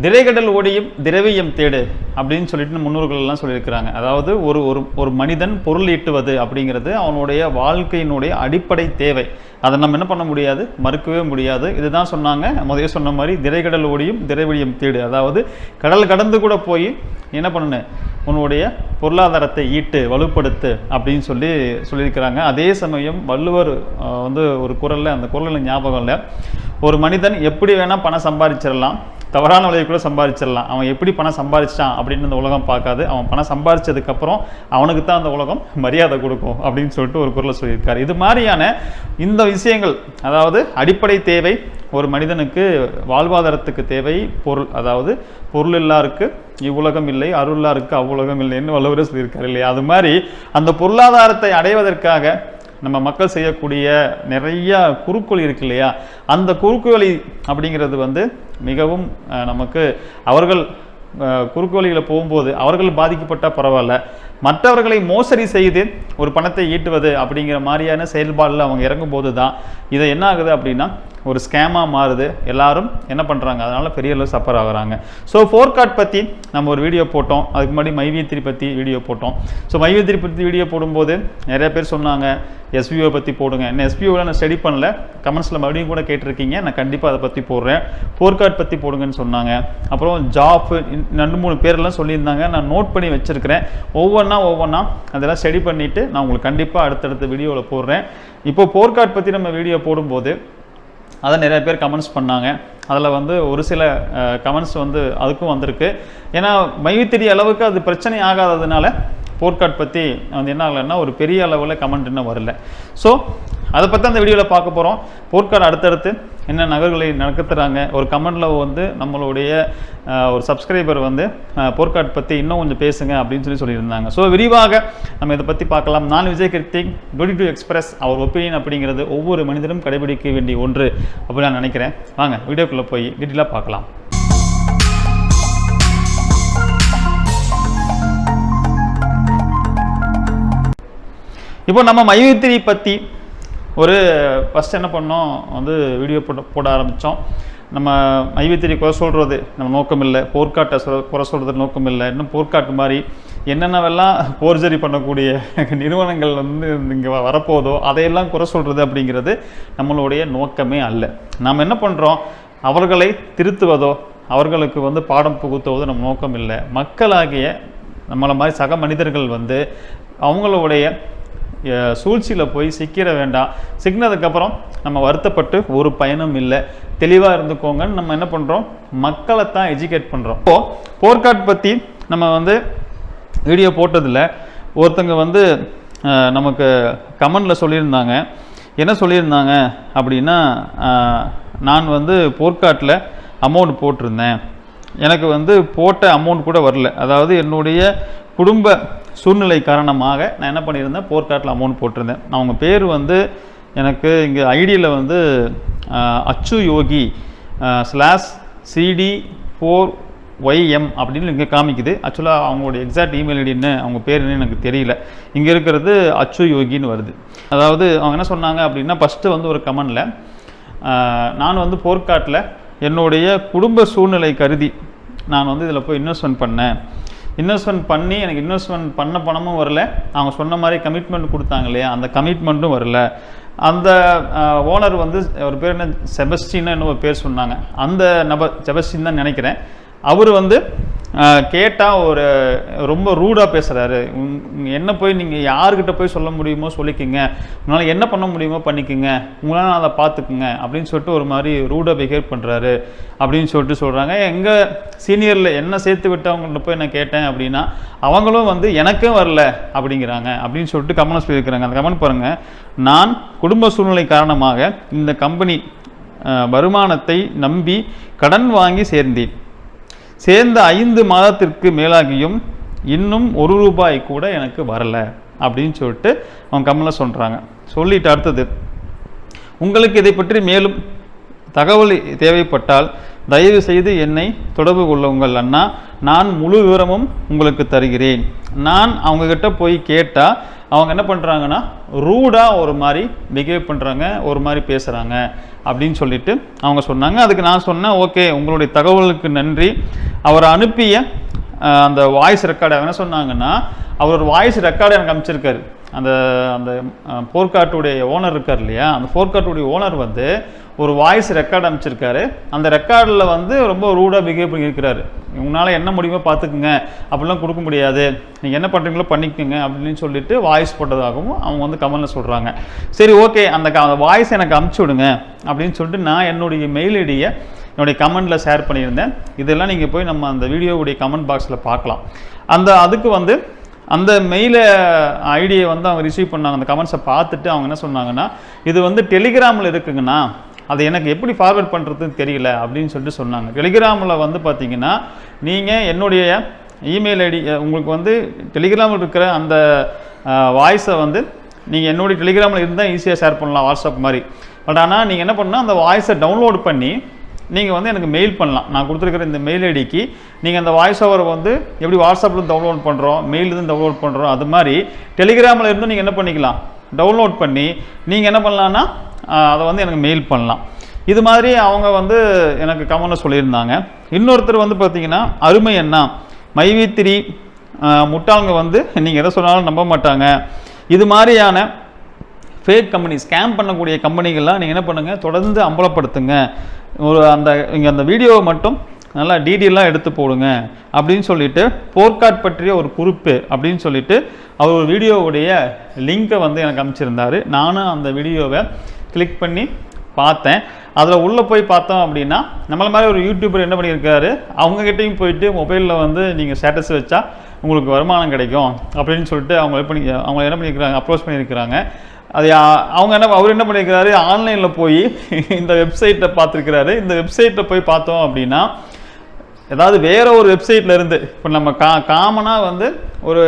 திரைகடல் ஓடியும் திரவியம் தேடு. அப்படின்னு சொல்லிட்டு முன்னோர்கள் எல்லாம் சொல்லியிருக்கிறாங்க. அதாவது ஒரு ஒரு ஒரு மனிதன் பொருள் ஈட்டுவது அப்படிங்கிறது அவனுடைய வாழ்க்கையினுடைய அடிப்படை தேவை. அதை நம்ம என்ன பண்ண முடியாது? மறுக்கவே முடியாது. இதுதான் சொன்னாங்க. முதல்ல சொன்ன மாதிரி திரைக்கடல் ஓடியும் திரைவழியம் தேடு. அதாவது கடல் கடந்து கூட போய் என்ன பண்ணு உன்னுடைய பொருளாதாரத்தை ஈட்டு வலுப்படுத்து அப்படின்னு சொல்லி சொல்லியிருக்கிறாங்க. அதே சமயம் வள்ளுவர் வந்து ஒரு குரலில் அந்த குரலில் ஞாபகம் இல்லை. ஒரு மனிதன் எப்படி வேணால் பணம் சம்பாதிச்சிடலாம் தவறான வழியை கூட சம்பாதிச்சிடலாம் அவன் எப்படி பணம் சம்பாதிச்சிட்டான் அப்படின்னு இந்த உலகம் பார்க்காது. அவன் பணம் சம்பாதிச்சதுக்கப்புறம் அவனுக்கு தான் அந்த உலகம் மரியாதை கொடுக்கும் அப்படின்னு சொல்லிட்டு ஒரு குரலை சொல்லியிருக்காரு. இது மாதிரியான இந்த விஷயங்கள் அதாவது அடிப்படை தேவை ஒரு மனிதனுக்கு வாழ்வாதாரத்துக்கு தேவை பொருள் அதாவது பொருள் இல்லாருக்கு இவ்வுலகம் இல்லை அருளாருக்கு அவ்வுலகம் இல்லைன்னு வல்லவரே சொல்லியிருக்காரு இல்லையா? அது மாதிரி அந்த பொருளாதாரத்தை அடைவதற்காக நம்ம மக்கள் செய்யக்கூடிய நிறைய குறுக்கோள் இருக்கு இல்லையா? அந்த குறுக்குவழி அப்படிங்கிறது வந்து மிகவும் நமக்கு அவர்கள் குறுக்கு போகும்போது அவர்கள் பாதிக்கப்பட்டால் பரவாயில்ல. மற்றவர்களை மோசடி செய்து ஒரு பணத்தை ஈட்டுவது அப்படிங்கிற மாதிரியான செயல்பாடில் அவங்க இறங்கும்போது தான் இது என்ன ஆகுது அப்படின்னா ஒரு ஸ்கேமாக மாறுது. எல்லாரும் என்ன பண்ணுறாங்க அதனால் பெரிய அளவு சஃபர் ஆகிறாங்க. ஸோ ஃபோர் கார்ட் பற்றி நம்ம ஒரு வீடியோ போட்டோம். அதுக்கு முன்னாடி மைவியத்திரி பற்றி வீடியோ போட்டோம். ஸோ மைவியத்திரி பற்றி வீடியோ போடும்போது நிறைய பேர் சொன்னாங்க எஸ்பிஓ பற்றி போடுங்க. என்ன எஸ்பிஓவில் நான் ஸ்டடி பண்ணல. கமெண்ட்ஸில் மறுபடியும் கூட கேட்டிருக்கீங்க. நான் கண்டிப்பாக அதை பற்றி போடுறேன். ஃபோர் கார்ட் பற்றி போடுங்கன்னு சொன்னாங்க. அப்புறம் ஜாப் ரெண்டு மூணு பேரெல்லாம் சொல்லியிருந்தாங்க. நான் நோட் பண்ணி வச்சுருக்கிறேன். ஒவ்வொன்று ஒவ்வொன்றா அதெல்லாம் ஸ்டடி பண்ணிவிட்டு நான் உங்களுக்கு கண்டிப்பாக அடுத்தடுத்த வீடியோவில் போடுறேன். இப்போ போர்க்கார்ட் பற்றி நம்ம வீடியோ போடும்போது அதை நிறைய பேர் கமெண்ட்ஸ் பண்ணாங்க. அதில் வந்து ஒரு சில கமெண்ட்ஸ் வந்து அதுக்கும் வந்திருக்கு. ஏன்னா மைவித்திரி அளவுக்கு அது பிரச்சனை ஆகாததுனால போர்க்காட் பற்றி வந்து என்ன ஆகலைன்னா ஒரு பெரிய அளவில் கமெண்ட் இன்னும் வரல. ஸோ அதை பற்றி அந்த வீடியோவில் பார்க்க போகிறோம் போர்க்காட் அடுத்தடுத்து என்ன நகர்களை நடத்துகிறாங்க ஒரு கமெண்டில் வந்து நம்மளுடைய ஒரு சப்ஸ்கிரைபர் வந்து போர்க்காட் பற்றி இன்னும் கொஞ்சம் பேசுங்க அப்படின்னு சொல்லி சொல்லியிருந்தாங்க. ஸோ விரிவாக நம்ம இதை பற்றி பார்க்கலாம். நான் Vijay Krithik beauty to express our opinion அப்படிங்கிறது ஒவ்வொரு மனிதனும் கடைபிடிக்க வேண்டிய ஒன்று அப்படின்னு நான் நினைக்கிறேன். வாங்க வீடியோக்குள்ளே போய் டீட்டெயிலாக பார்க்கலாம். இப்போ நம்ம மயூத்திரி பற்றி ஒரு ஃபஸ்ட் என்ன பண்ணோம்? வந்து வீடியோ போட போட ஆரம்பித்தோம் நம்ம மைவித்திரி குறை சொல்கிறது நம்ம நோக்கம் இல்லை போர்க்காட்டை சொல் குறை சொல்கிறது நோக்கம் இல்லை இன்னும் போர்க்காட்டு மாதிரி என்னென்னவெல்லாம் போர்ஜரி பண்ணக்கூடிய நிறுவனங்கள் வந்து இங்கே வரப்போதோ அதையெல்லாம் குறை சொல்கிறது அப்படிங்கிறது நம்மளுடைய நோக்கமே அல்ல. நாம் என்ன பண்ணுறோம் அவர்களை திருத்துவதோ அவர்களுக்கு வந்து பாடம் புகுத்துவதோ நம்ம நோக்கம் இல்லை மக்களாகிய நம்மளை மாதிரி சக மனிதர்கள் வந்து அவங்களுடைய சூழ்ச்சியில் போய் சிக்கிற வேண்டாம். சிக்கினதுக்கப்புறம் நம்ம வருத்தப்பட்டு ஒரு பயனும் இல்லை. தெளிவாக இருந்துக்கோங்கன்னு நம்ம என்ன பண்ணுறோம் மக்களை தான் எஜுகேட் பண்ணுறோம் இப்போது போர்க்காட் பற்றி நம்ம வந்து வீடியோ போட்டதில் ஒருத்தங்க வந்து நமக்கு கமெண்டில் சொல்லியிருந்தாங்க. என்ன சொல்லியிருந்தாங்க? அப்படின்னா நான் வந்து போர்க்காட்டில் அமௌண்ட் போட்டிருந்தேன். எனக்கு வந்து போட்ட அமௌண்ட் கூட வரல. அதாவது என்னுடைய குடும்ப சூழ்நிலை காரணமாக நான் என்ன பண்ணியிருந்தேன்? போர்க்காட்டில் அமௌண்ட் போட்டிருந்தேன். அவங்க பேர் வந்து எனக்கு இங்கே ஐடியில் வந்து அச்சு யோகி ஸ்லாஸ் சிடி ஃபோர் ஒய்எம் அப்படின்னு இங்கே காமிக்குது. ஆக்சுவலாக அவங்களுடைய எக்ஸாக்ட் இமெயில் ஐடின்னு அவங்க பேர் எனக்கு தெரியல. இங்கே இருக்கிறது அச்சு யோகின்னு வருது. அதாவது அவங்க என்ன சொன்னாங்க அப்படின்னா ஃபஸ்ட்டு வந்து ஒரு கமெண்டில் நான் வந்து போர்க்காட்டில் என்னுடைய குடும்ப சூழ்நிலை கருதி நான் வந்து இதில் போய் இன்வெஸ்ட்மெண்ட் பண்ணேன். இன்வெஸ்ட்மெண்ட் பண்ணி எனக்கு இன்வெஸ்ட்மெண்ட் பண்ண பணமும் வரல. அவங்க சொன்ன மாதிரி கமிட்மெண்ட் கொடுத்தாங்க இல்லையா? அந்த கமிட்மெண்ட்டும் வரல. அந்த ஓனர் வந்து ஒரு பேர் என்ன? செபஸ்டின்னு என்ன ஒரு பேர் சொன்னாங்க. அந்த நபர் செபஸ்டின் தான் நினைக்கிறேன். அவர் வந்து கேட்டால் ஒரு ரொம்ப ரூடாக பேசுகிறாரு என்ன போய் நீங்கள் யார்கிட்ட போய் சொல்ல முடியுமோ சொல்லிக்கோங்க. உங்களால் என்ன பண்ண முடியுமோ பண்ணிக்கோங்க. உங்களால் அதை பார்த்துக்குங்க. அப்படின்னு சொல்லிட்டு ஒரு மாதிரி ரூடாக பிஹேவ் பண்ணுறாரு அப்படின்னு சொல்லிட்டு சொல்கிறாங்க எங்கள் சீனியரில் என்ன சேர்த்து விட்டவங்கள்ட்ட போய் நான் கேட்டேன் அப்படின்னா அவங்களும் வந்து எனக்கும் வரல அப்படிங்கிறாங்க. அப்படின்னு சொல்லிட்டு கமெண்ட் சொல்லியிருக்கிறாங்க அந்த கமெண்ட் பாருங்கள் நான் குடும்ப சூழ்நிலை காரணமாக இந்த கம்பெனி வருமானத்தை நம்பி கடன் வாங்கி சேர்ந்தேன். சேர்ந்த ஐந்து மாதத்திற்கு மேலாகியும் இன்னும் ஒரு ரூபாய் கூட எனக்கு வரலை அப்படின்னு சொல்லிட்டு அவங்க கம்மலை சொல்கிறாங்க சொல்லிட்டு அடுத்தது உங்களுக்கு இதை பற்றி மேலும் தகவல் தேவைப்பட்டால் தயவு செய்து என்னை தொடர்பு கொள்ளுங்கள் அண்ணா. நான் முழு விவரமும் உங்களுக்கு தருகிறேன். நான் அவங்கக்கிட்ட போய் கேட்டால் அவங்க என்ன பண்ணுறாங்கன்னா ரூடாக ஒரு மாதிரி பிஹேவ் பண்ணுறாங்க ஒரு மாதிரி பேசுகிறாங்க அப்படின்னு சொல்லிட்டு அவங்க சொன்னாங்க. அதுக்கு நான் சொன்னேன் ஓகே உங்களுடைய தகவலுக்கு நன்றி. அவர் அனுப்பிய அந்த வாய்ஸ் ரெக்கார்டு என்ன சொன்னாங்கன்னா அவர் ஒரு வாய்ஸ் ரெக்கார்டு எனக்கு அனுப்பிச்சிருக்காரு. அந்த அந்த அஹ், போர்க்காட்டுடைய ஓனர் இருக்கார் இல்லையா? அந்த போர்க்காட்டுடைய ஓனர் வந்து ஒரு வாய்ஸ் ரெக்கார்டு அனுப்பிச்சிருக்காரு. அந்த ரெக்கார்டில் வந்து ரொம்ப ரூடாக பிஹேவ் பண்ணியிருக்கிறாரு. உங்களால் என்ன முடியுமோ பார்த்துக்குங்க. அப்படிலாம் கொடுக்க முடியாது. நீங்கள் என்ன பண்ணுறீங்களோ பண்ணிக்கோங்க அப்படின்னு சொல்லிட்டு வாய்ஸ் போட்டதாகவும் அவங்க வந்து கமெண்ட்டில் சொல்கிறாங்க சரி ஓகே அந்த அந்த வாய்ஸ் எனக்கு அமுச்சு விடுங்க அப்படின்னு சொல்லிட்டு நான் என்னுடைய மெயில் ஐடியை என்னுடைய கமெண்ட்டில் ஷேர் பண்ணியிருந்தேன். இதெல்லாம் நீங்கள் போய் நம்ம அந்த வீடியோவுடைய கமெண்ட் பாக்ஸில் பார்க்கலாம். அந்த அதுக்கு வந்து அந்த மெயில ஐடியை வந்து அவங்க ரிசீவ் பண்ணாங்க. அந்த கமெண்ட்ஸை பார்த்துட்டு அவங்க என்ன சொன்னாங்கன்னா இது வந்து டெலிகிராமில் இருக்குங்கண்ணா. அதை எனக்கு எப்படி ஃபார்வர்ட் பண்ணுறதுன்னு தெரியல அப்படின்னு சொல்லிட்டு சொன்னாங்க. டெலிகிராமில் வந்து பார்த்தீங்கன்னா நீங்கள் என்னுடைய இமெயில் ஐடி உங்களுக்கு வந்து டெலிகிராமில் இருக்கிற அந்த வாய்ஸை வந்து நீங்கள் என்னுடைய டெலிகிராமில் இருந்தால் ஈஸியாக ஷேர் பண்ணலாம் வாட்ஸ்அப் மாதிரி. பட் ஆனால் நீங்கள் என்ன பண்ணால் அந்த வாய்ஸை டவுன்லோட் பண்ணி நீங்கள் வந்து எனக்கு மெயில் பண்ணலாம். நான் கொடுத்துருக்கிற இந்த மெயில் ஐடிக்கு நீங்கள் அந்த வாய்ஸ் ஓவரை வந்து எப்படி வாட்ஸ்அப்பில் டவுன்லோட் பண்ணுறோம் மெயிலிருந்து டவுன்லோட் பண்ணுறோம் அது மாதிரி டெலிகிராமில் இருந்து நீங்கள் என்ன பண்ணிக்கலாம்? டவுன்லோட் பண்ணி நீங்கள் என்ன பண்ணலான்னா அதை வந்து எனக்கு மெயில் பண்ணலாம். இது மாதிரி அவங்க வந்து எனக்கு கமெண்ட்டில் சொல்லியிருந்தாங்க. இன்னொருத்தர் வந்து பார்த்தீங்கன்னா அருமை என்ன மைவித்திரி முட்டாளுங்க வந்து நீங்கள் எதை சொன்னாலும் நம்ப மாட்டாங்க. இது மாதிரியான ஃபேக் கம்பெனி ஸ்கேம் பண்ணக்கூடிய கம்பெனிகள்லாம் நீங்கள் என்ன பண்ணுங்கள் தொடர்ந்து அம்பலப்படுத்துங்க. ஒரு அந்த இங்கே அந்த வீடியோவை மட்டும் நல்லா டீடெயிலாக எடுத்து போடுங்க. அப்படின்னு சொல்லிட்டு போர்க்காட் பற்றிய ஒரு குறிப்பு அப்படின்னு சொல்லிட்டு அவர் ஒரு வீடியோவுடைய லிங்கை வந்து எனக்கு அமைச்சிருந்தார் நானும் அந்த வீடியோவை கிளிக் பண்ணி பார்த்தேன். அதில் உள்ளே போய் பார்த்தோம் அப்படின்னா நம்மள மாதிரி ஒரு யூடியூபர் என்ன பண்ணியிருக்காரு? அவங்ககிட்டையும் போயிட்டு மொபைலில் வந்து நீங்கள் ஸ்டேட்டஸ் வச்சா உங்களுக்கு வருமானம் கிடைக்கும் அப்படின்னு சொல்லிட்டு அவங்க பண்ணி அவங்க என்ன பண்ணியிருக்கிறாங்க அப்ரோச் பண்ணியிருக்கிறாங்க. அது அவங்க என்ன அவர் என்ன பண்ணியிருக்கிறாரு ஆன்லைனில் போய் இந்த வெப்சைட்டை பார்த்துருக்கிறாரு. இந்த வெப்சைட்டில் போய் பார்த்தோம் அப்படின்னா ஏதாவது வேறு ஒரு வெப்சைட்டில் இருந்து இப்போ நம்ம கா காமனாக வந்து ஒரு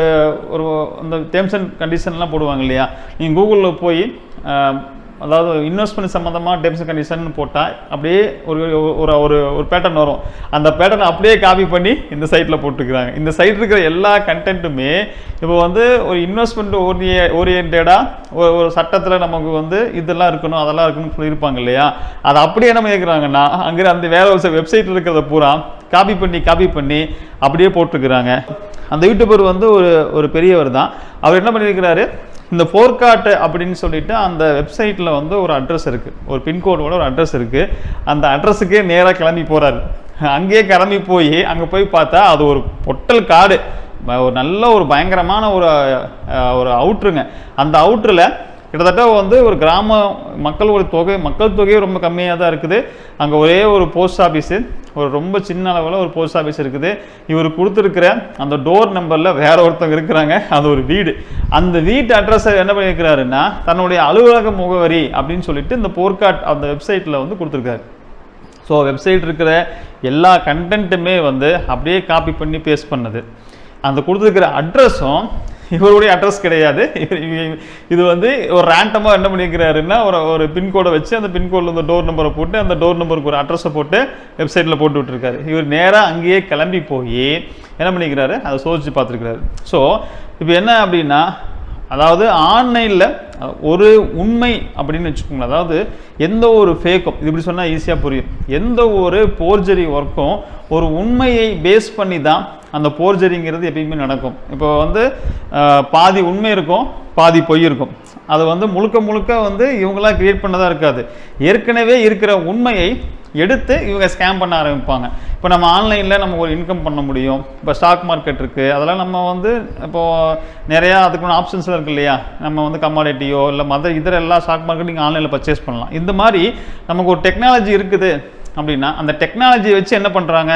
ஒரு அந்த டேர்ம்ஸ் அண்ட் கண்டிஷன்லாம் போடுவாங்க இல்லையா? நீங்கள் கூகுளில் போய் அதாவது இன்வெஸ்ட்மெண்ட் சம்மந்தமாக டேர்ம்ஸ் அண்ட் கண்டிஷன் போட்டால் அப்படியே ஒரு ஒரு ஒரு ஒரு பேட்டர்ன் வரும். அந்த பேட்டர்னை அப்படியே காப்பி பண்ணி இந்த சைட்டில் போட்டுக்கிறாங்க. இந்த சைட் இருக்கிற எல்லா கண்டென்ட்டுமே இப்போ வந்து ஒரு இன்வெஸ்ட்மெண்ட் ஓரிய ஓரியன்டாக ஒரு ஒரு சட்டத்தில் நமக்கு வந்து இதெல்லாம் இருக்கணும் அதெல்லாம் இருக்கணும்னு சொல்லியிருப்பாங்க இல்லையா? அதை அப்படியே என்ன பண்ணியிருக்கிறாங்கன்னா அங்கே அந்த வேற ஒரு வெப்சைட்டில் இருக்கிறத பூரா காப்பி பண்ணி காப்பி பண்ணி அப்படியே போட்டிருக்கிறாங்க அந்த யூடியூபர் வந்து ஒரு ஒரு பெரியவர் தான். அவர் என்ன பண்ணியிருக்கிறாரு? இந்த ஃபோர்காட்டு அப்படின்னு சொல்லிட்டு அந்த வெப்சைட்டில் வந்து ஒரு அட்ரஸ் இருக்குது ஒரு பின்கோடோட ஒரு அட்ரஸ் இருக்குது அந்த அட்ரஸுக்கே நேராக கிளம்பி போகிறாரு அங்கேயே கிளம்பி போய் அங்கே போய் பார்த்தா அது ஒரு பொட்டல் காடு. ஒரு நல்ல ஒரு பயங்கரமான ஒரு ஒரு அவுட்ருங்க அந்த அவுட்டரில் கிட்டத்தட்ட வந்து ஒரு கிராம மக்கள் ஒரு தொகை மக்கள் தொகையும் ரொம்ப கம்மியாக தான் இருக்குது. அங்கே ஒரே ஒரு போஸ்ட் ஆஃபீஸு ஒரு ரொம்ப சின்ன அளவில் ஒரு போஸ்ட் ஆஃபீஸ் இருக்குது. இவர் கொடுத்துருக்கிற அந்த டோர் நம்பரில் வேற ஒருத்தவங்க இருக்கிறாங்க. அது ஒரு வீடு. அந்த வீட்டு அட்ரஸை என்ன பண்ணியிருக்கிறாருன்னா தன்னுடைய அலுவலக முகவரி அப்படின்னு சொல்லிட்டு இந்த போர்க்காட் அந்த வெப்சைட்டில் வந்து கொடுத்துருக்காரு. ஸோ வெப்சைட் இருக்கிற எல்லா கண்டென்ட்டுமே வந்து அப்படியே காப்பி பண்ணி பேஸ்ட் பண்ணது. அந்த கொடுத்துருக்கிற அட்ரஸும் இவருடைய அட்ரஸ் கிடையாது. இவர் இது வந்து ஒரு ரேண்டமாக என்ன பண்ணியிருக்கிறாருன்னா ஒரு ஒரு பின்கோடை வச்சு அந்த பின்கோடில் இந்த டோர் நம்பரை போட்டு அந்த டோர் நம்பருக்கு ஒரு அட்ரஸை போட்டு வெப்சைட்டில் போட்டு விட்டுருக்காரு. இவர் நேராக அங்கேயே கிளம்பி போய் என்ன பண்ணிக்கிறாரு அதை சோதிச்சு பார்த்துருக்கிறாரு. ஸோ இப்போ என்ன அப்படின்னா அதாவது ஆன்லைனில் ஒரு உண்மை அப்படின்னு வச்சுக்கோங்களேன். அதாவது எந்த ஒரு ஃபேக்கும் இது இப்படி சொன்னால் ஈஸியாக புரியும். எந்த ஒரு போர்ஜரி ஒர்க்கும் ஒரு உண்மையை பேஸ் பண்ணி தான் அந்த போர்ஜரிங்கிறது எப்பயுமே நடக்கும். இப்போ வந்து பாதி உண்மை இருக்கும் பாதி பொய் இருக்கும். அது வந்து முழுக்க முழுக்க வந்து இவங்களாம் கிரியேட் பண்ணதாக இருக்காது. ஏற்கனவே இருக்கிற உண்மையை எடுத்து இவங்க ஸ்கேம் பண்ண ஆரம்பிப்பாங்க. இப்போ நம்ம ஆன்லைனில் நம்ம ஒரு இன்கம் பண்ண முடியும். இப்போ ஸ்டாக் மார்க்கெட் இருக்குது அதெல்லாம் நம்ம வந்து இப்போது நிறையா அதுக்குன்னு ஆப்ஷன்ஸ்லாம் இருக்குது இல்லையா? நம்ம வந்து கமாடிட்டியோ இல்லை மற்ற இதர எல்லா ஸ்டாக் மார்க்கெட் நீங்கள் ஆன்லைனில் பர்ச்சேஸ் பண்ணலாம். இந்த மாதிரி நமக்கு ஒரு டெக்னாலஜி இருக்குது அப்படின்னா அந்த டெக்னாலஜி வச்சு என்ன பண்ணுறாங்க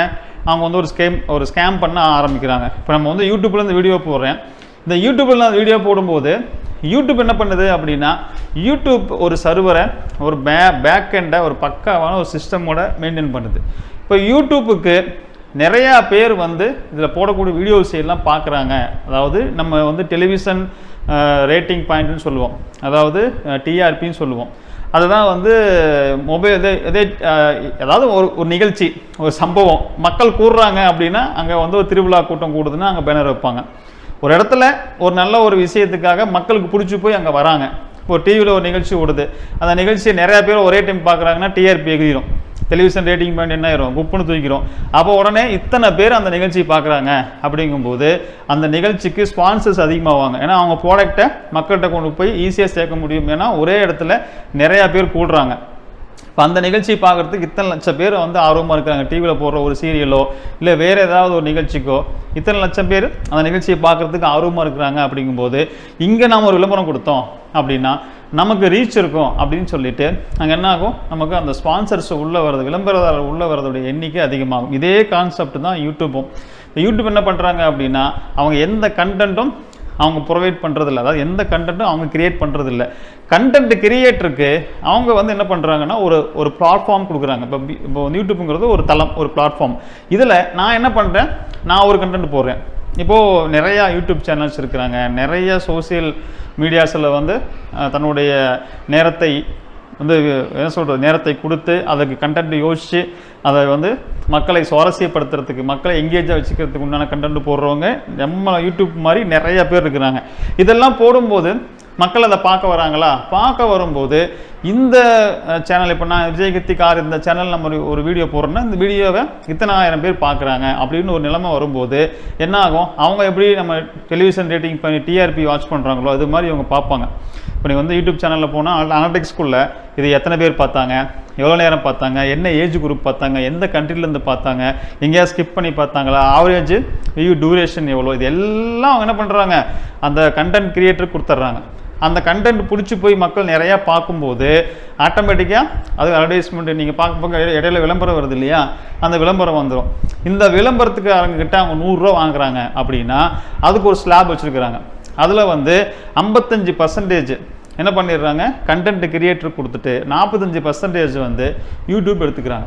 அவங்க வந்து ஒரு ஸ்கேம் ஒரு ஸ்கேம் பண்ண ஆரம்பிக்கிறாங்க. இப்போ நம்ம வந்து யூடியூப்லேருந்து இந்த வீடியோ போடுறேன். இந்த யூடியூப்பில் நான் வீடியோ போடும்போது யூடியூப் என்ன பண்ணுது அப்படின்னா யூடியூப் ஒரு சர்வரை ஒரு பே பேக் எண்டை ஒரு பக்காவான ஒரு சிஸ்டமோட மெயின்டைன் பண்ணுது. இப்போ யூடியூப்புக்கு நிறையா பேர் வந்து இதில் போடக்கூடிய வீடியோஸ் எல்லாம் பார்க்குறாங்க அதாவது நம்ம வந்து டெலிவிஷன் ரேட்டிங் பாயிண்ட்னு சொல்லுவோம். அதாவது டிஆர்பின்னு சொல்லுவோம். அதுதான் வந்து மொபைல் இதே இதே ஏதாவது ஒரு ஒரு நிகழ்ச்சி ஒரு சம்பவம். மக்கள் கூடுறாங்க அப்படின்னா அங்கே வந்து ஒரு திருவிழா கூட்டம் கூடுதுன்னா அங்கே பேனர் வைப்பாங்க. ஒரு இடத்துல ஒரு நல்ல ஒரு விஷயத்துக்காக மக்களுக்கு பிடிச்சி போய் அங்கே வராங்க. இப்போ டிவியில் ஒரு நிகழ்ச்சி ஓடுது. அந்த நிகழ்ச்சியை நிறையா பேர் ஒரே டைம் பார்க்குறாங்கன்னா டிஆர்பி எகிரும் டெலிவிஷன் ரேட்டிங் பாயிண்ட் என்ன ஆயிரும்? குப்புன்னு தூக்கிறோம் அப்போ உடனே இத்தனை பேர் அந்த நிகழ்ச்சியை பார்க்குறாங்க அப்படிங்கும்போது அந்த நிகழ்ச்சிக்கு ஸ்பான்சர்ஸ் அதிகமாகுவாங்க ஏன்னா அவங்க ப்ராடக்ட்டை மக்கள்கிட்ட கொண்டு போய் ஈஸியாக சேர்க்க முடியும். ஏன்னா ஒரே இடத்துல நிறையா பேர் கூடுறாங்க. இப்போ அந்த நிகழ்ச்சியை பார்க்குறதுக்கு இத்தனை லட்சம் பேர் வந்து ஆர்வமாக இருக்கிறாங்க. டிவியில் போடுற ஒரு சீரியலோ இல்லை வேறு ஏதாவது ஒரு நிகழ்ச்சிக்கோ இத்தனை லட்சம் பேர் அந்த நிகழ்ச்சியை பார்க்குறதுக்கு ஆர்வமாக இருக்கிறாங்க அப்படிங்கும்போது இங்கே நாம் ஒரு விளம்பரம் கொடுத்தோம் அப்படின்னா நமக்கு ரீச் இருக்கும் அப்படின்னு சொல்லிட்டு அங்கே என்ன ஆகும்? நமக்கு அந்த ஸ்பான்சர்ஸ் உள்ளே வர்றது விளம்பரதாரர் உள்ளே வரதுடைய எண்ணிக்கை அதிகமாகும். இதே கான்செப்ட் தான் யூடியூப்பும் இப்போ யூடியூப் என்ன பண்ணுறாங்க அப்படின்னா அவங்க எந்த கண்டென்ட்டும் அவங்க ப்ரொவைட் பண்ணுறதில்ல அதாவது எந்த கண்டென்ட்டும் அவங்க கிரியேட் பண்ணுறதில்ல கண்டென்ட் கிரியேட்டருக்கு அவங்க வந்து என்ன பண்ணுறாங்கன்னா ஒரு ஒரு பிளாட்ஃபார்ம் கொடுக்குறாங்க. இப்போ இப்போ இப்போ யூடியூப்புங்கிறது ஒரு தளம் ஒரு பிளாட்ஃபார்ம் இதில் நான் என்ன பண்ணுறேன் நான் ஒரு கண்டென்ட் போடுறேன். இப்போது நிறையா யூடியூப் சேனல்ஸ் இருக்கிறாங்க. நிறைய சோஷியல் மீடியாஸில் வந்து தன்னுடைய நேரத்தை வந்து என்ன சொல்கிறது நேரத்தை கொடுத்து அதுக்கு கண்டென்ட் யோசித்து அதை வந்து மக்களை சுவாரஸ்யப்படுத்துறதுக்கு மக்களை எங்கேஜாக வச்சுக்கிறதுக்கு உண்டான கண்டென்ட் போடுறவங்க நம்ம யூடியூப் மாதிரி நிறைய பேர் இருக்கிறாங்க. இதெல்லாம் போடும்போது மக்கள் அதை பார்க்க வராங்களா? பார்க்க வரும்போது இந்த சேனல் இப்போ நான் விஜயகத்தி கார் இந்த சேனல் நம்ம ஒரு ஒரு வீடியோ போடுறோன்னா இந்த வீடியோவை இத்தனை ஆயிரம் பேர் பார்க்குறாங்க அப்படின்னு ஒரு நிலைமை வரும்போது என்ன ஆகும்? அவங்க எப்படி நம்ம டெலிவிஷன் ரேட்டிங் பண்ணி டிஆர்பி வாட்ச் பண்ணுறாங்களோ அது மாதிரி இவங்க பார்ப்பாங்க. இப்போ நீங்கள் வந்து யூடியூப் சேனலில் போனால் அனலிட்டிக்ஸ்குள்ளே இது எத்தனை பேர் பார்த்தாங்க? எவ்வளோ நேரம் பார்த்தாங்க? என்ன ஏஜ் குரூப் பார்த்தாங்க? எந்த கண்ட்ரிலேருந்து பார்த்தாங்க எங்கேயா ஸ்கிப் பண்ணி பார்த்தாங்களா ஆவரேஜ் வியூ டூரேஷன் எவ்வளோ இது எல்லாம் அவங்க என்ன பண்ணுறாங்க அந்த கண்டென்ட் கிரியேட்டர் கொடுத்துட்றாங்க. அந்த கண்டென்ட் பிடிச்சி போய் மக்கள் நிறையா பார்க்கும்போது ஆட்டோமேட்டிக்காக அது அட்வர்டைஸ்மெண்ட் நீங்கள் பார்க்க பார்க்க இடையில விளம்பரம் வருது இல்லையா அந்த விளம்பரம் வந்துடும் இந்த விளம்பரத்துக்கு அவங்கக்கிட்ட அவங்க நூறுரூவா வாங்குறாங்க அப்படின்னா அதுக்கு ஒரு ஸ்லாப் வச்சுருக்குறாங்க. அதில் வந்து ஐம்பத்தஞ்சு பர்சன்டேஜ் என்ன பண்ணிடுறாங்க கண்டென்ட் கிரியேட்டர் கொடுத்துட்டு நாற்பத்தஞ்சு பர்சன்டேஜ் வந்து யூடியூப் எடுத்துக்கிறாங்க.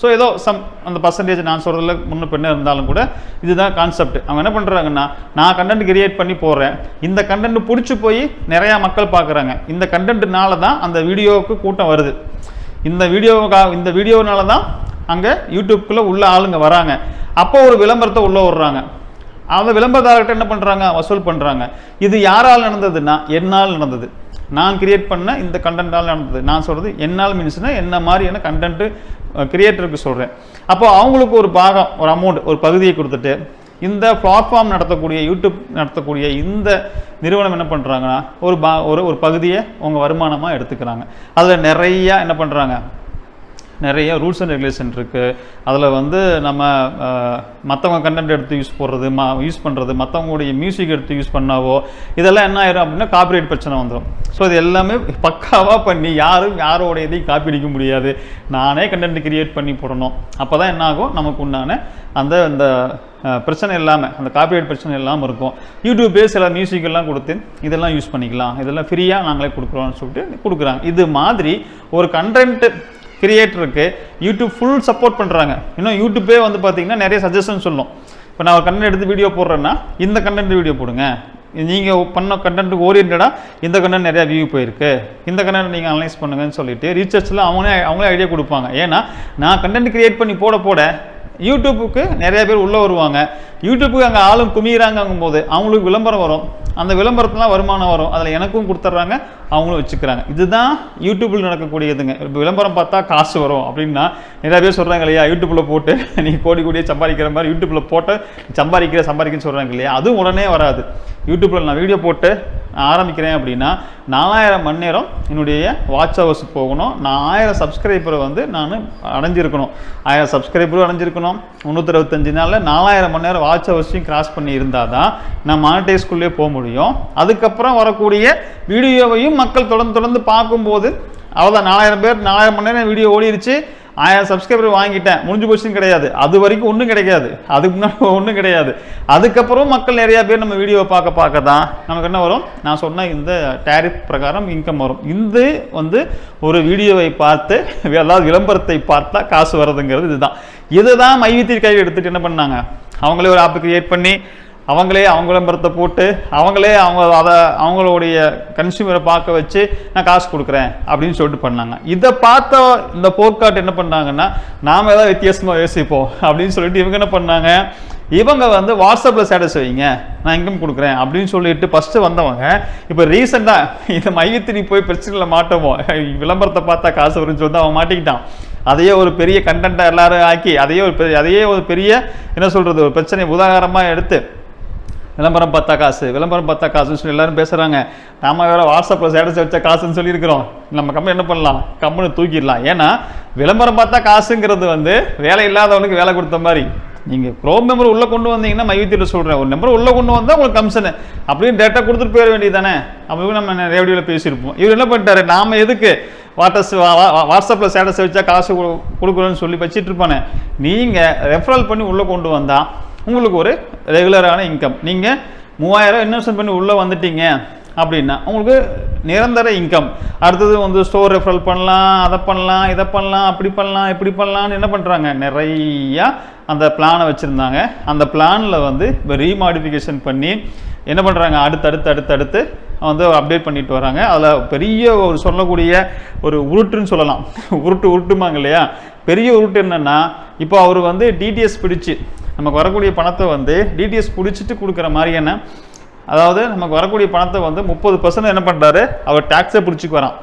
ஸோ ஏதோ சம் அந்த பர்சன்டேஜ் நான் சொல்கிறதுல முன்ன பின்ன இருந்தாலும் கூட இதுதான் கான்செப்ட் அவங்க என்ன பண்ணுறாங்கன்னா நான் கண்டென்ட் கிரியேட் பண்ணி போடுறேன். இந்த கண்டென்ட் பிடிச்சி போய் நிறையா மக்கள் பார்க்குறாங்க. இந்த கண்டென்ட்னால தான் அந்த வீடியோவுக்கு கூட்டம் வருது. இந்த வீடியோவுக்காக இந்த வீடியோனால தான் அங்கே யூடியூப்குள்ளே உள்ள ஆளுங்க வராங்க. அப்போ ஒரு விளம்பரத்தை உள்ளே விடுறாங்க. அந்த விளம்பரதாரர்கிட்ட என்ன பண்ணுறாங்க வசூல் பண்ணுறாங்க இது யாரால் நடந்ததுன்னா என்னால் நடந்தது. நான் கிரியேட் பண்ண இந்த கண்டென்ட்டால் நடந்தது. நான் சொல்கிறது என்னால் மீன்ஸ்னால் என்ன? மாதிரியான கண்டென்ட்டு கிரியேட்டருக்கு சொல்கிறேன் அப்போ அவங்களுக்கு ஒரு பாகம் ஒரு அமௌண்ட் ஒரு பகுதியை கொடுத்துட்டு இந்த பிளாட்ஃபார்ம் நடத்தக்கூடிய யூடியூப் நடத்தக்கூடிய இந்த நிறுவனம் என்ன பண்ணுறாங்கன்னா ஒரு பா ஒரு ஒரு பகுதியை அவங்க வருமானமாக எடுத்துக்கிறாங்க. அதில் நிறையா என்ன பண்ணுறாங்க நிறைய ரூல்ஸ் அண்ட் ரெகுலேஷன் இருக்குது அதில் வந்து நம்ம மற்றவங்க கண்டென்ட் எடுத்து யூஸ் போடுறது மா யூஸ் பண்ணுறது மற்றவங்களுடைய மியூசிக் எடுத்து யூஸ் பண்ணாவோ இதெல்லாம் என்ன ஆயிரும் அப்படின்னா காப்பிரைட் பிரச்சனை வந்துடும் ஸோ இது எல்லாமே பக்காவாக பண்ணி யாரும் யாரோட இதையும் காப்பி அடிக்க முடியாது. நானே கண்டென்ட் கிரியேட் பண்ணி போடணும். அப்போ தான் என்ன ஆகும்? நமக்கு உண்டான அந்த அந்த பிரச்சனை இல்லாமல் அந்த காப்பிரைட் பிரச்சனை இல்லாமல் இருக்கும். யூடியூப்பே சில மியூசிக் எல்லாம் கொடுத்து இதெல்லாம் யூஸ் பண்ணிக்கலாம். இதெல்லாம் ஃப்ரீயாக நாங்களே கொடுக்குறோம்னு சொல்லிட்டு கொடுக்குறாங்க. இது மாதிரி ஒரு கண்டென்ட்டு கிரியேட்டருக்கு யூடியூப் ஃபுல் சப்போர்ட் பண்ணுறாங்க இன்னும் யூடியூப்பே வந்து பார்த்தீங்கன்னா நிறைய சஜஷன் சொல்லும். இப்போ நான் ஒரு கண்டென்ட் எடுத்து வீடியோ போடுறேன்னா இந்த கண்டென்ட் வீடியோ போடுங்க. நீங்கள் பண்ண கண்டென்ட்டுக்கு ஓரியன்டாக இந்த கண்டென்ட் நிறையா வியூ போயிருக்கு. இந்த கண்டென்ட் நீங்கள் அனலைஸ் பண்ணுங்கன்னு சொல்லிட்டு ரீசர்ச்சில் அவங்களே அவங்களே ஐடியா கொடுப்பாங்க. ஏன்னா நான் கண்டென்ட் கிரியேட் பண்ணி போட போட யூடியூப்புக்கு நிறைய பேர் உள்ளே வருவாங்க. யூடியூப்புக்கு அங்கே ஆளும் குமியிறாங்கும் போது அவங்களுக்கு விளம்பரம் வரும். அந்த விளம்பரத்துலாம் வருமானம் வரும். அதில் எனக்கும் கொடுத்துட்றாங்க அவங்களும் வச்சுக்கிறாங்க. இதுதான் யூடியூப்பில் நடக்கக்கூடியதுங்க. இப்போ விளம்பரம் பார்த்தா காசு வரும் அப்படின்னா நிறைய பேர் சொல்கிறாங்க இல்லையா யூடியூப்பில் போட்டு நீ கோடி கோடியே சம்பாதிக்கிற மாதிரி யூடியூப்பில் போட்டு சம்பாதிக்கிற சம்பாதிக்கிறேன்னு சொல்கிறாங்க இல்லையா அதுவும் உடனே வராது. யூடியூப்பில் நான் வீடியோ போட்டு நான் ஆரம்பிக்கிறேன் அப்படின்னா நாலாயிரம் மணி நேரம் என்னுடைய வாட்ச் ஹவர்ஸ் போகணும். நான் ஆயிரம் சப்ஸ்கிரைபரை வந்து நான் அடைஞ்சிருக்கணும். ஆயிரம் சப்ஸ்கிரைபரும் அடைஞ்சிருக்கணும். முந்நூற்றி அறுபத்தஞ்சு நாளில் நாலாயிரம் மணி நேரம் வாட்ச் ஹவர்ஸையும் கிராஸ் பண்ணி இருந்தால் தான் நான் மானிட்டைஸ்குள்ளே போக முடியும். அதுக்கப்புறம் வரக்கூடிய வீடியோவையும் மக்கள் தொடர்ந்து தொடர்ந்து பார்க்கும்போது அவ்வளோதான் நாலாயிரம் பேர் நாலாயிரம் மணி நேரம் வீடியோ ஓடிடுச்சு ஆயிரம் சப்ஸ்கிரைபர் வாங்கிட்டேன். முடிஞ்சு போச்சுன்னு கிடையாது. அது வரைக்கும் ஒன்றும் கிடைக்காது. அதுக்கு முன்னாடி ஒன்றும் கிடையாது. அதுக்கப்புறம் மக்கள் நிறையா பேர் நம்ம வீடியோவை பார்க்க பார்க்க தான் நமக்கு என்ன வரும்? நான் சொன்ன இந்த டேரிஃப் பிரகாரம் இன்கம் வரும். இது வந்து ஒரு வீடியோவை பார்த்து அதாவது விளம்பரத்தை பார்த்தா காசு வர்றதுங்கிறது இதுதான். இதுதான் மைவித்திற்காக எடுத்துகிட்டு என்ன பண்ணாங்க? அவங்களே ஒரு ஆப் கிரியேட் பண்ணி அவங்களே அவங்க விளம்பரத்தை போட்டு அவங்களே அவங்க அதை அவங்களுடைய கன்சியூமரை பார்க்க வச்சு நான் காசு கொடுக்குறேன் அப்படின்னு சொல்லிட்டு பண்ணாங்க. இதை பார்த்த இந்த போர்க்காட் என்ன பண்ணாங்கன்னா நாம் ஏதாவது வித்தியாசமாக யோசிப்போம் அப்படின்னு சொல்லிட்டு இவங்க என்ன பண்ணாங்க இவங்க வந்து வாட்ஸ்அப்பில் ஸ்டேட்டஸ் வைங்க நான் இன்கம் கொடுக்குறேன் அப்படின்னு சொல்லிட்டு ஃபஸ்ட்டு வந்தவங்க இப்போ ரீசெண்டாக இந்த மையத்தினி போய் பிரச்சனையில் மாட்டோமோ விளம்பரத்தை பார்த்தா காசு வரும்னு சொல்லி அவன் மாட்டிக்கிட்டான். அதையே ஒரு பெரிய கண்டென்ட்டாக எல்லாரும் ஆக்கி அதையே ஒரு பெரிய அதையே ஒரு பெரிய என்ன சொல்கிறது ஒரு பிரச்சனை உதாரணமாக எடுத்து விளம்பரம் பார்த்தா காசு விளம்பரம் பார்த்தா காசுன்னு சொல்லி எல்லாரும் பேசுகிறாங்க நாம வேறு வாட்ஸ்அப்பில் ஸ்டேட்டஸ் வச்ச காசுன்னு சொல்லியிருக்கிறோம். நம்ம கம்பெனி என்ன பண்ணலாம்? கம்பெனி தூக்கிடலாம். ஏன்னா விளம்பரம் பார்த்தா காசுங்கிறது வந்து வேலை இல்லாதவனுக்கு வேலை கொடுத்த மாதிரி. நீங்கள் க்ரோம் மெம்பர் உள்ளே கொண்டு வந்தீங்கன்னா மையத்தில் சொல்கிறேன் ஒரு நம்பர் உள்ளே கொண்டு வந்தால் உங்களுக்கு கமிஷனு அப்படின்னு டேட்டா கொடுத்துட்டு போயிட வேண்டியது தானே அப்படி நம்ம ரேடியோவில் பேசியிருப்போம். இவர் என்ன பண்ணிட்டாரு? நாம எதுக்கு வாட்டஸ் வாட்ஸ்அப்பில் ஸ்டேட்டஸ் வச்சா காசு கொடு- கொடுக்குறோன்னு சொல்லி வச்சிட்டு இருப்பானே. நீங்கள் ரெஃபரல் பண்ணி உள்ளே கொண்டு வந்தால் உங்களுக்கு ஒரு ரெகுலரான இன்கம் நீங்கள் மூவாயிரம் இன்வெஸ்ட்மெண்ட் பண்ணி உள்ளே வந்துட்டீங்க அப்படின்னா உங்களுக்கு நிரந்தர இன்கம் அடுத்தது வந்து ஸ்டோர் ரெஃபரல் பண்ணலாம் அதை பண்ணலாம் இதை பண்ணலாம் அப்படி பண்ணலாம் இப்படி பண்ணலாம்னு என்ன பண்ணுறாங்க நிறையா அந்த பிளானை வச்சுருந்தாங்க. அந்த பிளானில் வந்து இப்போ ரீமாடிஃபிகேஷன் பண்ணி என்ன பண்ணுறாங்க அடுத்து அடுத்து அடுத்து அடுத்து வந்து அப்டேட் பண்ணிட்டு வராங்க. அதில் பெரிய ஒரு சொல்லக்கூடிய ஒரு உருட்டுன்னு சொல்லலாம். உருட்டு உருட்டுமாங்க இல்லையா? பெரிய உருட்டு என்னன்னா இப்போ அவர் வந்து டிடிஎஸ் பிடிச்சு நமக்கு வரக்கூடிய பணத்தை வந்து டிடிஎஸ் பிடிச்சிட்டு கொடுக்குற மாதிரியான அதாவது நமக்கு வரக்கூடிய பணத்தை வந்து முப்பது பர்சன்ட் என்ன பண்ணுறாரு அவர் டேக்ஸை பிடிச்சிக்கு வரான்.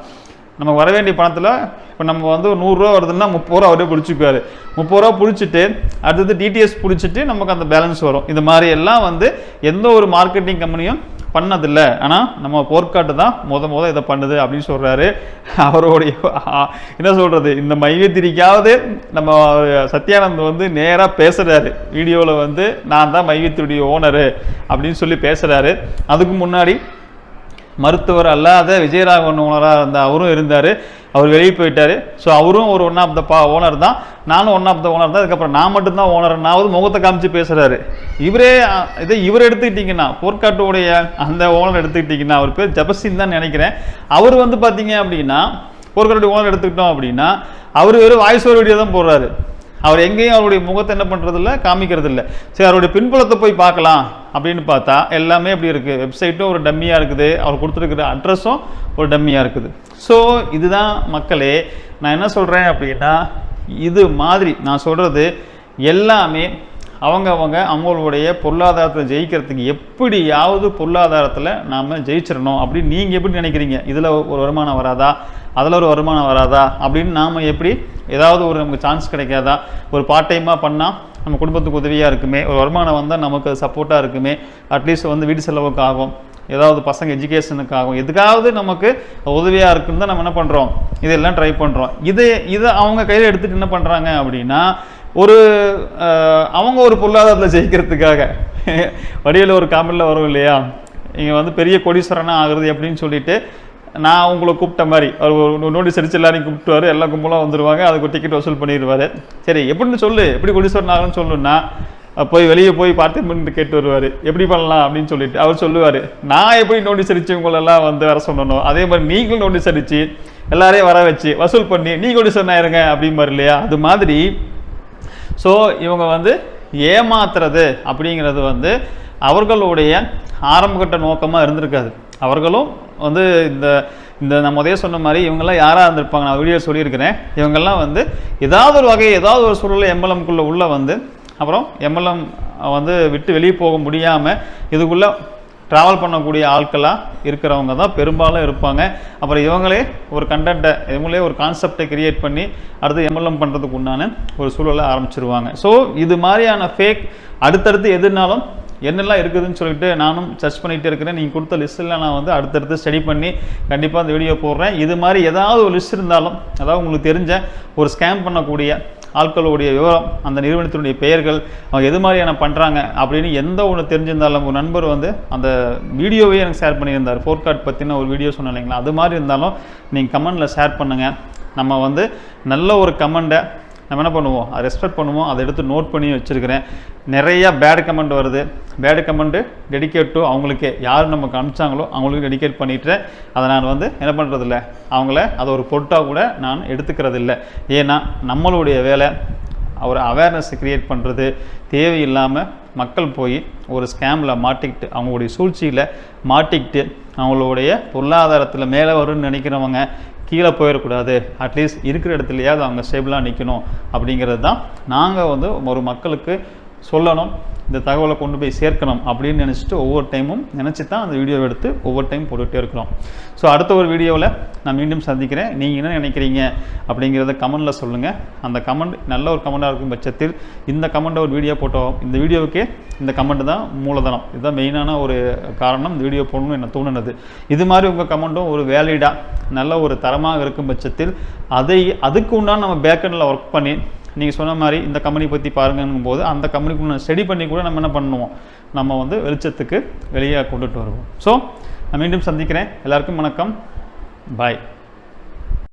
நமக்கு வர வேண்டிய பணத்தில் இப்போ நம்ம வந்து நூறுரூவா வருதுன்னா முப்பது ரூபா அவரே பிடிச்சிக்குவார். முப்பது ரூபா பிடிச்சிட்டு அடுத்தது டிடிஎஸ் பிடிச்சிட்டு நமக்கு அந்த பேலன்ஸ் வரும். இந்த மாதிரி எல்லாம் வந்து எந்த ஒரு மார்க்கெட்டிங் கம்பெனியும் பண்ணதில்லை. ஆனால் நம்ம போர்க்காட்டு தான் முத முத இதை பண்ணுது அப்படின்னு சொல்கிறாரு அவருடைய என்ன சொல்கிறது இந்த மையத்திரிக்காவது நம்ம சத்யானந்த் வந்து நேராக பேசுகிறாரு வீடியோவில் வந்து நான் தான் மையத்திரியுடைய ஓனரு அப்படின்னு சொல்லி பேசுகிறாரு அதுக்கு முன்னாடி மருத்துவர் அல்லாத விஜயராகவன் ஓனராக இருந்த அவரும் இருந்தார். அவர் வெளியே போயிட்டார். ஸோ அவரும் ஒரு ஒன் ஆஃப் த பா ஓனர் தான். நானும் ஒன் ஆஃப் த ஓனர் தான். அதுக்கப்புறம் நான் மட்டும்தான் ஓனர்னாவது முகத்தை காமிச்சு பேசுகிறாரு இவரே இதே இதை இவர் எடுத்துக்கிட்டிங்கன்னா போர்க்காட்டுடைய அந்த ஓனர் எடுத்துக்கிட்டிங்கன்னா அவர் பேர் ஜபசின் தான் நினைக்கிறேன். அவர் வந்து பார்த்தீங்க அப்படின்னா போர்க்காட்டுடைய ஓனர் எடுத்துக்கிட்டோம் அப்படின்னா அவர் வெறும் வாய்ஸ் ஓவர் வீடியோ தான் போடுறாரு. அவர் எங்கேயும் அவருடைய முகத்தை என்ன பண்ணுறதில்ல காமிக்கிறதில்ல. சரி அவருடைய பின்புலத்தை போய் பார்க்கலாம் அப்படின்னு பார்த்தா எல்லாமே எப்படி இருக்குது வெப்சைட்டும் ஒரு டம்மியாக இருக்குது. அவர் கொடுத்துருக்குற அட்ரஸும் ஒரு டம்மியாக இருக்குது. ஸோ இதுதான் மக்களே நான் என்ன சொல்கிறேன் அப்படின்னா இது மாதிரி நான் சொல்கிறது எல்லாமே அவங்க அவங்க அவங்களுடைய பொருளாதாரத்தை ஜெயிக்கிறதுக்கு எப்படியாவது பொருளாதாரத்தில் நாம் ஜெயிச்சிடணும். அப்படின்னு நீங்கள் எப்படி நினைக்கிறீங்க? இதில் ஒரு வருமானம் வராதா? அதில் ஒரு வருமானம் வராதா? அப்படின்னு நாம் எப்படி ஏதாவது ஒரு நமக்கு சான்ஸ் கிடைக்காதா? ஒரு பார்ட் டைமாக பண்ணால் நம்ம குடும்பத்துக்கு உதவியாக இருக்குமே? ஒரு வருமானம் வந்தால் நமக்கு சப்போர்ட்டாக இருக்குமே? அட்லீஸ்ட் வந்து வீட்டு செலவுக்கு ஆகும். ஏதாவது பசங்க எஜுகேஷனுக்கு ஆகும். எதுக்காவது நமக்கு உதவியாக இருக்குன்னு தான் நம்ம என்ன பண்ணுறோம் இதெல்லாம் ட்ரை பண்ணுறோம் இது இதை அவங்க கையில் எடுத்துகிட்டு என்ன பண்ணுறாங்க அப்படின்னா ஒரு அவங்க ஒரு பொருளாதாரத்தில் ஜெயிக்கிறதுக்காக. வடிவில் ஒரு காமெடியில் வரும் இல்லையா? இங்கே வந்து பெரிய கொடீஸ்வரனாக ஆகுறது எப்படின்னு சொல்லிட்டு நான் உங்களை கூப்பிட்ட மாதிரி அவர் ஒரு நோட்டீஸ் அடிச்சு எல்லாரையும் கூப்பிட்டுவார் எல்லா கும்பலாக வந்துடுவாங்க அதுக்கு டிக்கெட் வசூல் பண்ணிடுவாரு சரி எப்படின்னு சொல்லு எப்படி கொடீஸ்வரன் ஆகணும்னு சொல்லுன்னா போய் வெளியே போய் பார்த்து கேட்டு வருவார். எப்படி பண்ணலாம் அப்படின்னு சொல்லிட்டு அவர் சொல்லுவார். நான் எப்படி நோட்டீஸ் அடிச்சு உங்களெல்லாம் வந்து வர சொல்லணும்? அதே மாதிரி நீங்களும் நோட்டீஸ் அடிச்சு எல்லாரையும் வர வச்சு வசூல் பண்ணி நீ கொடீஸ்வரன் ஆயிருங்க அப்படிம்பாரு இல்லையா? அது மாதிரி ஸோ இவங்க வந்து ஏமாத்துறது அப்படிங்கிறது வந்து அவர்களுடைய ஆரம்பகட்ட நோக்கமாக இருந்திருக்காது. அவர்களும் வந்து இந்த இந்த நம்ம உதய சொன்ன மாதிரி இவங்கெல்லாம் யாராக இருந்திருப்பாங்க? நான் வீடியோ சொல்லியிருக்கிறேன். இவங்கெல்லாம் வந்து ஏதாவது ஒரு வகை ஏதாவது ஒரு சூழலில் எம்எல்எம்குள்ளே உள்ளே வந்து அப்புறம் எம்எல்எம் வந்து விட்டு வெளியே போக முடியாமல் இதுக்குள்ளே ட்ராவல் பண்ணக்கூடிய ஆட்களாக இருக்கிறவங்க தான் பெரும்பாலும் இருப்பாங்க. அப்புறம் இவங்களே ஒரு கண்டென்ட்டை இவங்களே ஒரு கான்செப்டை கிரியேட் பண்ணி அடுத்து எம்எல்எம் பண்ணுறதுக்கு உண்டான ஒரு சூழலை ஆரம்பிச்சிருவாங்க. ஸோ இது மாதிரியான ஃபேக் அடுத்தடுத்து எதுனாலும் என்னெல்லாம் இருக்குதுன்னு சொல்லிட்டு நானும் சர்ச் பண்ணிகிட்டே இருக்கிறேன். நீங்கள் கொடுத்த லிஸ்ட்டில் நான் வந்து அடுத்தடுத்து ஸ்டடி பண்ணி கண்டிப்பாக அந்த வீடியோ போடுறேன். இது மாதிரி ஏதாவது ஒரு லிஸ்ட் இருந்தாலும் அதாவது உங்களுக்கு தெரிஞ்ச ஒரு ஸ்கேம் பண்ணக்கூடிய ஆட்களுடைய விவரம் அந்த நிறுவனத்தினுடைய பெயர்கள் அவங்க எது மாதிரியான பண்ணுறாங்க அப்படின்னு எந்த ஒன்று தெரிஞ்சிருந்தாலும் உங்கள் நண்பர் வந்து அந்த வீடியோவே எனக்கு ஷேர் பண்ணியிருந்தார். ஃபோர்கார்ட் பற்றின ஒரு வீடியோ சொன்னேன் இல்லைங்களா? அது மாதிரி இருந்தாலும் நீங்கள் கமெண்டில் ஷேர் பண்ணுங்கள் நம்ம வந்து நல்ல ஒரு கமெண்ட்டை நம்ம என்ன பண்ணுவோம்? அதை ரெஸ்பெக்ட் பண்ணுவோம். அதை எடுத்து நோட் பண்ணி வச்சுருக்கிறேன். நிறையா பேட் கமெண்ட் வருது. பேட் கமெண்ட்டு டெடிகேட் டு அவங்களுக்கே யார் நமக்கு அனுப்பிச்சாங்களோ அவங்களுக்கு டெடிகேட் பண்ணிட்டு அதை நான் வந்து என்ன பண்ணுறதில்ல அவங்கள அதை ஒரு பொருட்டாக கூட நான் எடுத்துக்கிறதில்ல. ஏன்னா நம்மளுடைய வேலை ஒரு அவேர்னஸ் க்ரியேட் பண்ணுறது தேவையில்லாமல் மக்கள் போய் ஒரு ஸ்கேமில் மாட்டிக்கிட்டு அவங்களுடைய சூழ்ச்சியில் மாட்டிக்கிட்டு அவங்களுடைய பொருளாதாரத்தில் மேலே வரும்னு நினைக்கிறவங்க கீழே போயிடக்கூடாது. அட்லீஸ்ட் இருக்கிற இடத்துலையாவது அவங்க ஸ்டேபிளாக நிற்கணும் அப்படிங்கிறது தான் நாங்கள் வந்து ஒரு மக்களுக்கு சொல்லணும் இந்த தகவலை கொண்டு போய் சேர்க்கணும் அப்படின்னு நினச்சிட்டு ஒவ்வொரு டைமும் நினச்சி தான் அந்த வீடியோவை எடுத்து ஒவ்வொரு டைம் போட்டுகிட்டே இருக்கிறோம். ஸோ அடுத்த ஒரு வீடியோவில் நான் மீண்டும் சந்திக்கிறேன். நீங்கள் என்ன நினைக்கிறீங்க அப்படிங்கிறத கமெண்டில் சொல்லுங்கள் அந்த கமெண்ட் நல்ல ஒரு கமெண்டாக இருக்கும் பட்சத்தில் இந்த கமெண்ட்டை ஒரு வீடியோ போட்டோம் இந்த வீடியோவுக்கே இந்த கமெண்ட் தான் மூலதனம். இதுதான் மெயினான ஒரு காரணம். இந்த வீடியோ போடணும்னு என்ன தோணுனது. இது மாதிரி உங்கள் கமெண்ட்டும் ஒரு வேலிடாக நல்ல ஒரு தரமாக இருக்கும் பட்சத்தில் அதை அதுக்கு உண்டான நம்ம பேக்கனில் ஒர்க் பண்ணி நீங்கள் சொன்ன மாதிரி இந்த கம்பெனி பற்றி பாருங்கங்கும் போது அந்த கம்பெனிக்குள்ள ஸ்டடி பண்ணி கூட நம்ம என்ன பண்ணுவோம்? நம்ம வந்து வெளிச்சத்துக்கு வெளியே கொண்டுட்டு வருவோம். ஸோ நான் மீண்டும் சந்திக்கிறேன். எல்லாருக்கும் வணக்கம். பாய்